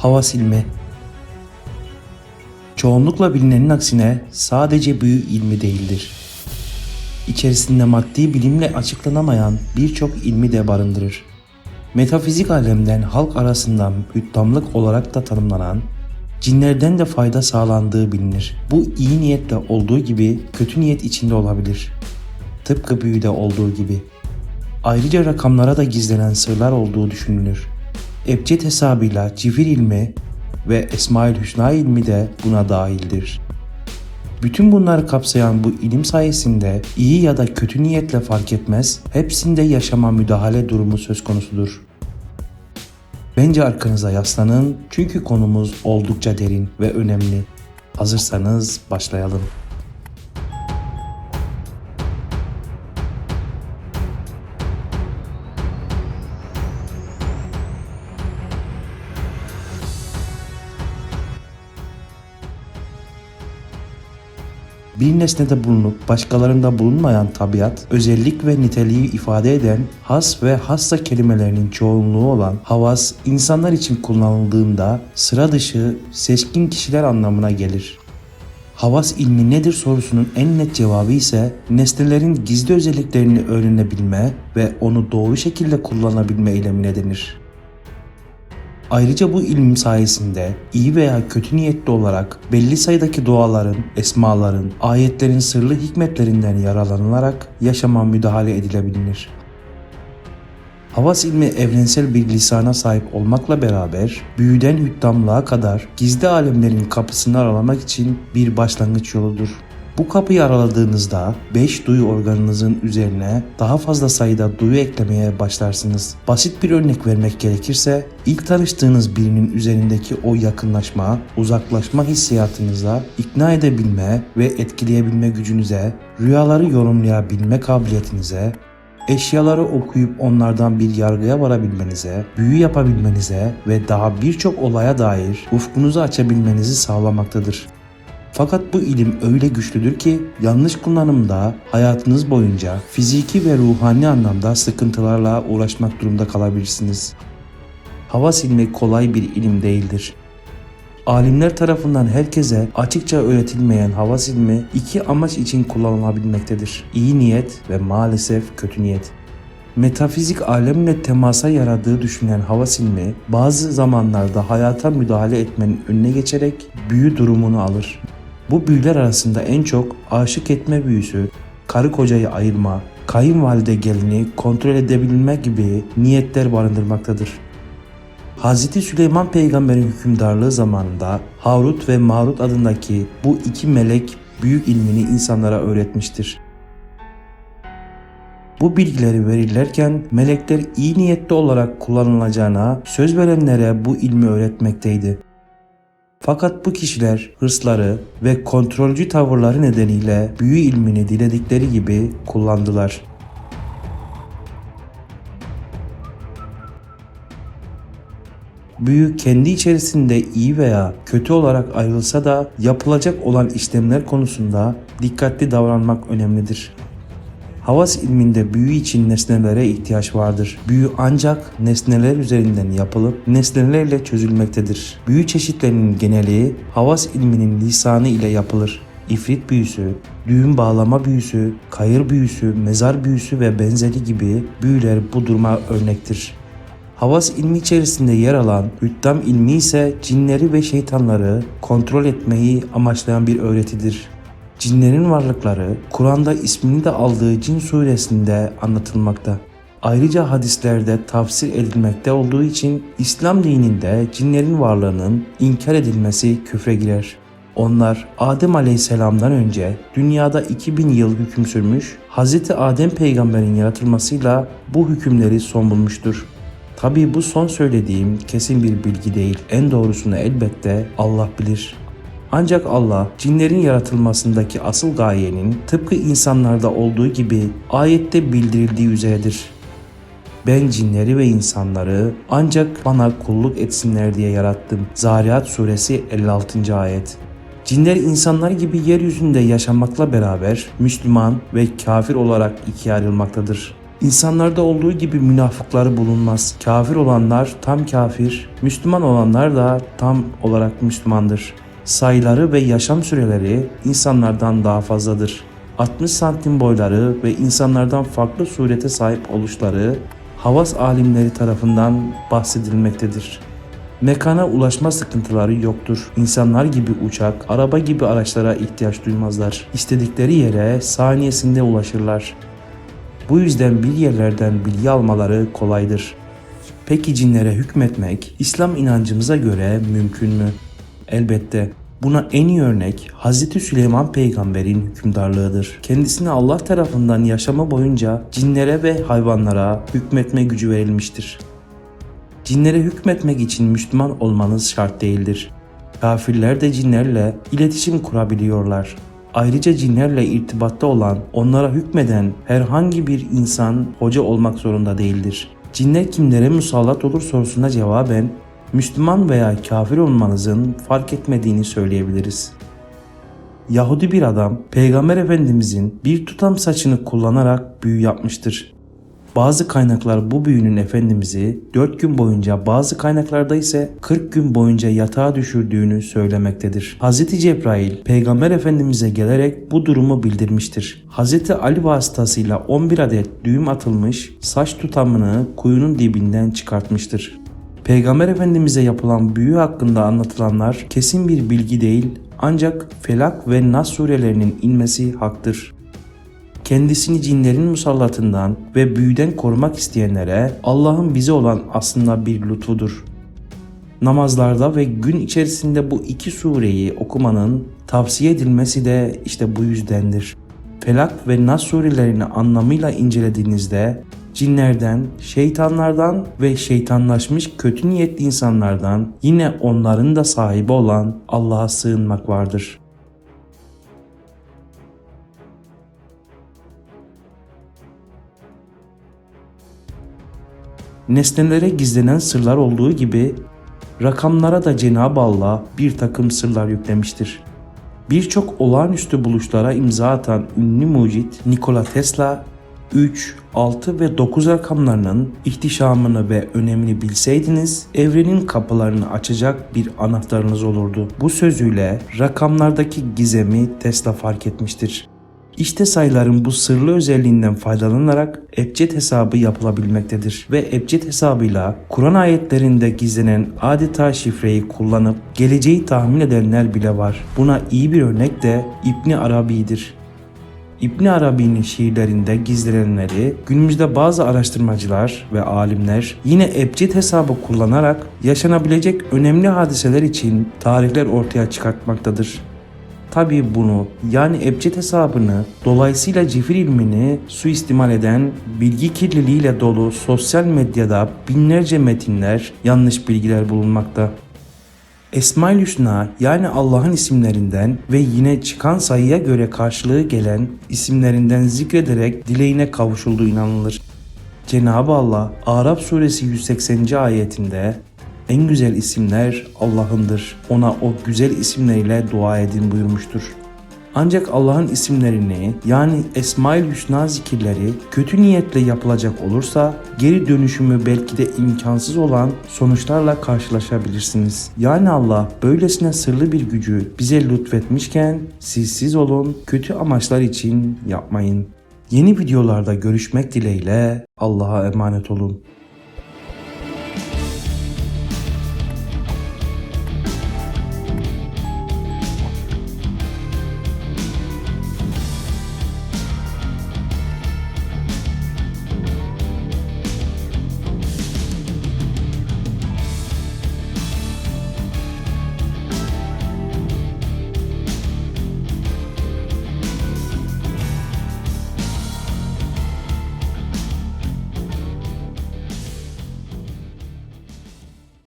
Havas ilmi Çoğunlukla bilinenin aksine sadece büyü ilmi değildir. İçerisinde maddi bilimle açıklanamayan birçok ilmi de barındırır. Metafizik alemden halk arasından hüttamlık olarak da tanımlanan, cinlerden de fayda sağlandığı bilinir. Bu iyi niyetle olduğu gibi kötü niyet içinde olabilir. Tıpkı büyüde olduğu gibi. Ayrıca rakamlara da gizlenen sırlar olduğu düşünülür. Ebced hesabıyla cifir ilmi ve Esmaül Hüsna ilmi de buna dahildir. Bütün bunları kapsayan bu ilim sayesinde iyi ya da kötü niyetle fark etmez, hepsinde yaşama müdahale durumu söz konusudur. Bence arkanıza yaslanın çünkü konumuz oldukça derin ve önemli. Hazırsanız başlayalım. Bir nesnede bulunup başkalarında bulunmayan tabiat, özellik ve niteliği ifade eden has ve hassa kelimelerinin çoğunluğu olan havas, insanlar için kullanıldığında sıra dışı, seçkin kişiler anlamına gelir. Havas ilmi nedir sorusunun en net cevabı ise nesnelerin gizli özelliklerini öğrenebilme ve onu doğru şekilde kullanabilme eylemine denir. Ayrıca bu ilim sayesinde iyi veya kötü niyetli olarak belli sayıdaki duaların, esmaların, ayetlerin sırlı hikmetlerinden yararlanılarak yaşama müdahale edilebilir. Havas ilmi evrensel bir lisana sahip olmakla beraber büyüden hüttamlığa kadar gizli alemlerin kapısını aralamak için bir başlangıç yoludur. Bu kapıyı araladığınızda 5 duyu organınızın üzerine daha fazla sayıda duyu eklemeye başlarsınız. Basit bir örnek vermek gerekirse ilk tanıştığınız birinin üzerindeki o yakınlaşma, uzaklaşma hissiyatınızla ikna edebilme ve etkileyebilme gücünüze, rüyaları yorumlayabilme kabiliyetinize, eşyaları okuyup onlardan bir yargıya varabilmenize, büyü yapabilmenize ve daha birçok olaya dair ufkunuzu açabilmenizi sağlamaktadır. Fakat bu ilim öyle güçlüdür ki yanlış kullanımda hayatınız boyunca fiziki ve ruhani anlamda sıkıntılarla uğraşmak durumunda kalabilirsiniz. Havas ilmi kolay bir ilim değildir. Alimler tarafından herkese açıkça öğretilmeyen havas ilmi iki amaç için kullanılabilmektedir. İyi niyet ve maalesef kötü niyet. Metafizik alemle temasa yaradığı düşünülen havas ilmi bazı zamanlarda hayata müdahale etmenin önüne geçerek büyü durumunu alır. Bu büyüler arasında en çok aşık etme büyüsü, karı kocayı ayırma, kayınvalide gelini kontrol edebilme gibi niyetler barındırmaktadır. Hz. Süleyman peygamberin hükümdarlığı zamanında Harut ve Marut adındaki bu iki melek büyük ilmini insanlara öğretmiştir. Bu bilgileri verirlerken melekler iyi niyetli olarak kullanılacağına söz verenlere bu ilmi öğretmekteydi. Fakat bu kişiler hırsları ve kontrolcü tavırları nedeniyle büyü ilmini diledikleri gibi kullandılar. Büyü kendi içerisinde iyi veya kötü olarak ayrılsa da yapılacak olan işlemler konusunda dikkatli davranmak önemlidir. Havas ilminde büyü için nesnelere ihtiyaç vardır. Büyü ancak nesneler üzerinden yapılıp nesnelerle çözülmektedir. Büyü çeşitlerinin geneli havas ilminin lisanı ile yapılır. İfrit büyüsü, düğün bağlama büyüsü, kayır büyüsü, mezar büyüsü ve benzeri gibi büyüler bu duruma örnektir. Havas ilmi içerisinde yer alan hüttam ilmi ise cinleri ve şeytanları kontrol etmeyi amaçlayan bir öğretidir. Cinlerin varlıkları Kur'an'da ismini de aldığı Cin suresinde anlatılmakta. Ayrıca hadislerde tafsir edilmekte olduğu için İslam dininde cinlerin varlığının inkar edilmesi küfre girer. Onlar Adem Aleyhisselam'dan önce dünyada 2000 yıl hüküm sürmüş, Hz. Adem peygamberin yaratılmasıyla bu hükümleri son bulmuştur. Tabii bu son söylediğim kesin bir bilgi değil. En doğrusunu elbette Allah bilir. Ancak Allah cinlerin yaratılmasındaki asıl gayenin tıpkı insanlarda olduğu gibi ayette bildirildiği üzeredir. Ben cinleri ve insanları ancak bana kulluk etsinler diye yarattım. Zariyat suresi 56. ayet. Cinler insanlar gibi yeryüzünde yaşamakla beraber Müslüman ve kafir olarak ikiye ayrılmaktadır. İnsanlarda olduğu gibi münafıkları bulunmaz. Kafir olanlar tam kafir, Müslüman olanlar da tam olarak Müslümandır. Sayıları ve yaşam süreleri insanlardan daha fazladır. 60 santim boyları ve insanlardan farklı surete sahip oluşları havas alimleri tarafından bahsedilmektedir. Mekana ulaşma sıkıntıları yoktur. İnsanlar gibi uçak, araba gibi araçlara ihtiyaç duymazlar. İstedikleri yere saniyesinde ulaşırlar. Bu yüzden bir yerlerden bilgi almaları kolaydır. Peki cinlere hükmetmek İslam inancımıza göre mümkün mü? Elbette. Buna en iyi örnek Hz. Süleyman peygamberin hükümdarlığıdır. Kendisine Allah tarafından yaşama boyunca cinlere ve hayvanlara hükmetme gücü verilmiştir. Cinlere hükmetmek için Müslüman olmanız şart değildir. Kafirler de cinlerle iletişim kurabiliyorlar. Ayrıca cinlerle irtibatta olan, onlara hükmeden herhangi bir insan hoca olmak zorunda değildir. Cinler kimlere musallat olur sorusuna cevaben, Müslüman veya kafir olmanızın fark etmediğini söyleyebiliriz. Yahudi bir adam Peygamber Efendimizin bir tutam saçını kullanarak büyü yapmıştır. Bazı kaynaklar bu büyünün Efendimiz'i 4 gün boyunca bazı kaynaklarda ise 40 gün boyunca yatağa düşürdüğünü söylemektedir. Hz. Cebrail Peygamber Efendimiz'e gelerek bu durumu bildirmiştir. Hz. Ali vasıtasıyla 11 adet düğüm atılmış saç tutamını kuyunun dibinden çıkartmıştır. Peygamber Efendimiz'e yapılan büyü hakkında anlatılanlar kesin bir bilgi değil ancak Felak ve Nas surelerinin inmesi haktır kendisini cinlerin musallatından ve büyüden korumak isteyenlere Allah'ın bize olan aslında bir lütfudur. Namazlarda ve gün içerisinde bu iki sureyi okumanın tavsiye edilmesi de işte bu yüzdendir. Felak ve Nas surelerini anlamıyla incelediğinizde cinlerden, şeytanlardan ve şeytanlaşmış kötü niyetli insanlardan yine onların da sahibi olan Allah'a sığınmak vardır.'' Nesnelere gizlenen sırlar olduğu gibi rakamlara da Cenab-ı Allah bir takım sırlar yüklemiştir. Birçok olağanüstü buluşlara imza atan ünlü mucit Nikola Tesla 3, 6 ve 9 rakamlarının ihtişamını ve önemini bilseydiniz evrenin kapılarını açacak bir anahtarınız olurdu. Bu sözüyle rakamlardaki gizemi Tesla fark etmiştir. İşte sayıların bu sırlı özelliğinden faydalanarak ebced hesabı yapılabilmektedir ve ebced hesabıyla Kur'an ayetlerinde gizlenen adeta şifreyi kullanıp geleceği tahmin edenler bile var. Buna iyi bir örnek de İbni Arabi'dir. İbni Arabi'nin şiirlerinde gizlenenleri günümüzde bazı araştırmacılar ve alimler yine ebced hesabı kullanarak yaşanabilecek önemli hadiseler için tarihler ortaya çıkartmaktadır. Tabi bunu yani ebced hesabını dolayısıyla cifir ilmini suistimal eden bilgi kirliliğiyle dolu sosyal medyada binlerce metinler yanlış bilgiler bulunmakta. Esmaül Hüsna yani Allah'ın isimlerinden ve yine çıkan sayıya göre karşılığı gelen isimlerinden zikrederek dileğine kavuşulduğu inanılır. Cenab-ı Allah Arap suresi 180. ayetinde en güzel isimler Allah'ındır. Ona o güzel isimleriyle dua edin buyurmuştur. Ancak Allah'ın isimlerini yani Esmaül Hüsna zikirleri kötü niyetle yapılacak olursa geri dönüşümü belki de imkansız olan sonuçlarla karşılaşabilirsiniz. Yani Allah böylesine sırlı bir gücü bize lütfetmişken siz siz olun kötü amaçlar için yapmayın. Yeni videolarda görüşmek dileğiyle Allah'a emanet olun.